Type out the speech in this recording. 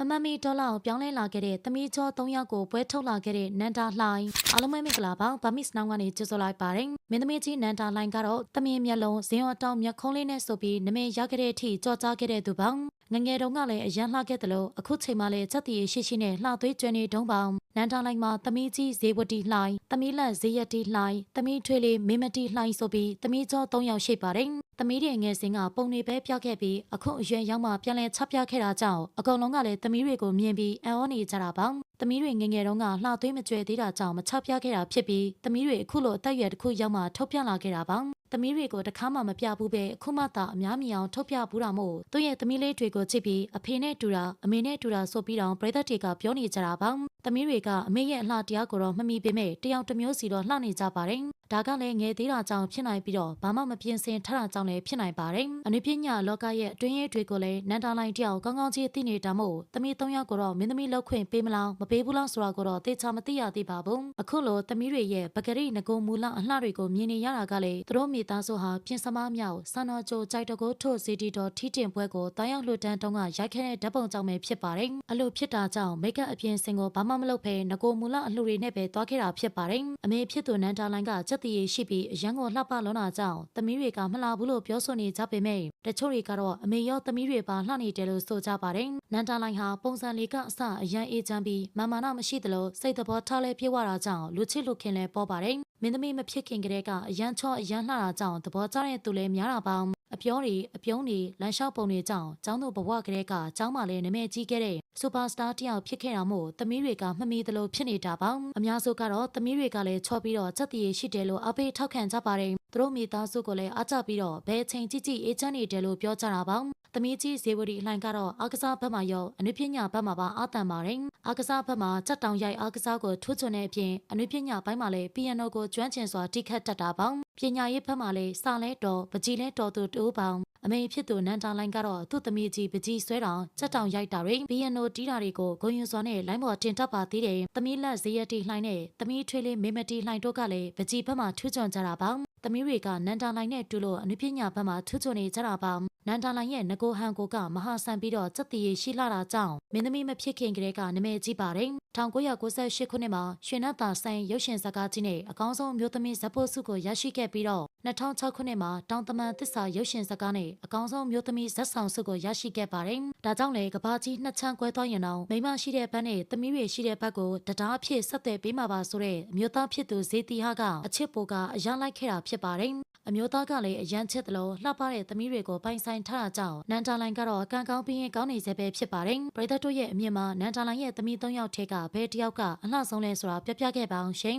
မမမီဒေါ်လာကိုပြောင်းလဲလာခဲ့တဲ့သမီးချော၃ယောက်ကိုပွဲထုတ်လာခဲ့တဲ့နန်တာလှိုင်းအားလုံးပဲမင်္ဂလာပါဗမစ်စနောင်းကနေကြိုဆိုလိုက်ပါတယ်မင်းသမီးကြီးနန်တာလှိုင်းကတော့တမင်မျက်လုံးဇင်းော်တောင်မျက်ခုံးလေးနဲ့ဆိုပြီးနမင်ရခဲ့တဲ့အထိကြော်ကြားခဲ့တဲ့သူပေါင်းငငယ်တုန်းကလည်းအရန်လှခဲ့တယ်လို့အခုချိန်မှလည်းချက်တည်ရှိရှိနဲ့လှသွေးကျွမ်းနေတုံးပေါင်းနန်တာလှိုင်းမှာသမီးကြီးဇေဝတီလှိုင်းသမီးလက်ဇေယတီလှိုင်းသမီးထွေးလေးမင်းမတီလှိုင်းဆိုပြီးသမီးကျော်၃ယောက်ရှိပါတယ် သမီးတွေငယ်စဉ်ကပုံတွေပဲပြခဲ့ပြီးအခုအရွယ်ရောက်မှပြန်လဲချပြခဲ့တာကြောင့်အကောင်လုံးကလည်းသမီးတွေကိုမြင်ပြီးအံ့ဩနေကြတာပါ သမီးတွေငယ်ငယ်တုန်းကလှသွေးမကြွယ်သေးတာကြောင့်မချပြခဲ့တာဖြစ်ပြီးသမီးတွေအခုလိုအသက်အရွယ်တစ်ခုရောက်မှထုတ်ပြန်လာခဲ့တာပါသမီးတွေကိုတခါမှမပြဘူးပဲအခုမှသာအများမြင်အောင်ထုတ်ပြဘူးတာမို့သူ့ရဲ့သမီးလေးတွေကိုချစ်ပြီးအဖေနဲ့တူတာအမေနဲ့တူတာဆိုပြီးတော့ပရိသတ်တွေကပြောနေကြတာပါသမီးတွေကအမေရဲ့အလှတရားကိုတော့မမီပေမဲ့တယောက်တစ်မျိုးစီတော့လှနေကြပါတယ်ဒါကလည်းငယ်သေးတာကြောင့်ဖြစ်နိုင်ပြီးတော့ဘာမှမပြင်ဆင်ထတာကြောင့်လည်းဖြစ်နိုင်ပါတယ်အနုပညာလောကရဲ့အတွင်းရေးတွေကိုလည်းနန်တာလိုင်းတယောက်ကောင်းကောင်းကြီးသိနေတာမို့သမီး၃ယောက်ကိုတော့မင်းသမီးလောက်ခွင့်ပေးမလားမပေးဘူးလားဆိုတာကိုတော့သေချာမသိရသေးပါဘူးအခုလိုသမီးတွေရဲ့ပဂရိငကိုမူလအလှတွေကိုမြင်နေရတာကလည်းသူတို့မိသားစုဟာပြင်စမားမြောက်စံတော်ကြိုကြိုက်တကိုထို့စီတီတော်ထီတင်ပွဲကိုတားရောက်လွတ်တန်းတုံးကရိုက်ခဲ့တဲ့ဓာတ်ပုံကြောင့်ပဲဖြစ်ပါတယ်အလိုဖြစ်တာကြောင့်မိတ်ကပ်အပြင်စင်ကိုဘာမှမလုပ်ဘဲငကိုမူလအလှတွေနဲ့ပဲသွားခဲ့တာဖြစ်ပါတယ်အမေဖြစ်သူနန်တာလိုင်းကစက်တီရရှိပြီးအရန်ကိုလှပလွန်တာကြောင့်သမီးတွေကမလှဘူးလို့ပြောဆိုနေကြပေမဲ့တချို့တွေကတော့အမေရောသမီးတွေပါလှနေတယ်လို့ဆိုကြပါတယ်နန်တာလိုင်းဟာပုံစံလေးကအစအရန်အေးချမ်းပြီးမာမာနမရှိသလိုစိတ်သဘောထားလဲပြေဝတာကြောင့်လူချစ်လူခင်လဲပေါ်ပါတယ်မင်းသမီးမဖြစ်ခင်ကတည်းကအရန်ချောအရန်လှတာကြောင့်သဘောကျတဲ့သူလည်းများတာပါ အပြောတွေအပြုံးတွေလမ်းလျှောက်ပုံတွေကြောင့်ကျောင်းသူဘဝကလေးကကျောင်းမှာလည်းနာမည်ကြီးခဲ့တဲ့စူပါစတာတယောက်ဖြစ်ခဲ့တာမို့သမီးတွေကမမီသလိုဖြစ်နေတာပါအများစုကတော့သမီးတွေကလည်းချော့ပြီးတော့စက်တည်ရှိတယ်လို့အပေးထောက်ခံကြပါတယ်သူတို့မိသားစုကိုလည်းအားကျပြီးတော့ဘယ်ချိန်ကြည့်ကြည့်အေးချမ်းနေတယ်လို့ပြောကြတာပါသမီးကြီးဇေဝရီလှိုင်ကတော့အားကစားဘက်မှာရောအနုပညာဘက်မှာပါအားတန်ပါတယ်အားကစားဘက်မှာစက်တောင်ရိုက်အားကစားကိုထိုးချွန်တဲ့အပြင်အနုပညာဘက်မှာလည်းပီယနိုကိုကျွမ်းကျင်စွာတိခတ်တတ်တာပါ ပညာရေးဘက်မှာလည်းစာလဲတော်ပကြီးလဲတော်သူတိုးပေါင်းအမေဖြစ်သူနန်တာလိုင်းကတော့သူ့သမီးကြီးပကြီးဆွဲတောင်စက်တောင်ရိုက်တာတွေပီယနိုတီးတာတွေကိုဂုံယူစွာနဲ့လိုင်းပေါ်တင်တတ်ပါသေးတယ်သမီးလက်ဇေယတီလှိုင်နဲ့သမီးထွေးလေးမေမတီလှိုင်တို့ကလည်းပကြီးဘက်မှာထူးချွန်ကြတာပါ သမီးတွေကနန်တာလိုင်းနဲ့တူလို့အနုပညာဘက်မှာထူးချွန်နေကြတာပါနန်တာလိုင်းရဲ့ငကိုဟန်ကိုကမဟာဆန်ပြီးတော့စက်တီရရှိလာတာကြောင့်မင်းသမီးမဖြစ်ခင်ကတည်းကနာမည်ကြီးပါတယ်1998ခုနှစ်မှာရွှေနတ်သာဆိုင်ရုပ်ရှင်ဇာတ်ကားကြီးနဲ့အကောင်းဆုံးမျိုးသမီးဇက်ဖို့စုကိုရရှိခဲ့ပြီးတော့ 2006ခုနှစ်မှာတောင်တမန်သစ္စာရုပ်ရှင်ဇာတ်ကားနဲ့အကောင်းဆုံးမျိုးသမီးဇက်ဆောင်စုကိုရရှိခဲ့ပါတယ်ဒါကြောင့်လေကဘာကြီးနှစ်ချမ်းကွဲသွားရင်တော့မိမရှိတဲ့ဘက်နဲ့သမီးတွေရှိတဲ့ဘက်ကိုတရားအဖြစ်ဆက်သွယ်ပေးမှာပါဆိုတဲ့အမျိုးသားဖြစ်သူဇေတီဟာကအချစ်ပိုကအရန်လိုက်ခဲ့တာဖြစ်ပါတယ်အမျိုးသားကလည်းအရန်ချစ်တယ်လို့လှပတဲ့သမီးတွေကိုပိုင်ဆိုင်ထားတာကြောင့်နန်တာလိုင်ကတော့ကံကောင်းပြီးရင်ကောင်းနေစေပဲဖြစ်ပါတယ်ပရိသတ်တို့ရဲ့အမြင်မှာနန်တာလိုင်ရဲ့သမီး၃ယောက်ထဲကဘယ်တစ်ယောက်ကအလှဆုံးလဲဆိုတာပြပြခဲ့ပါအောင်ရှင်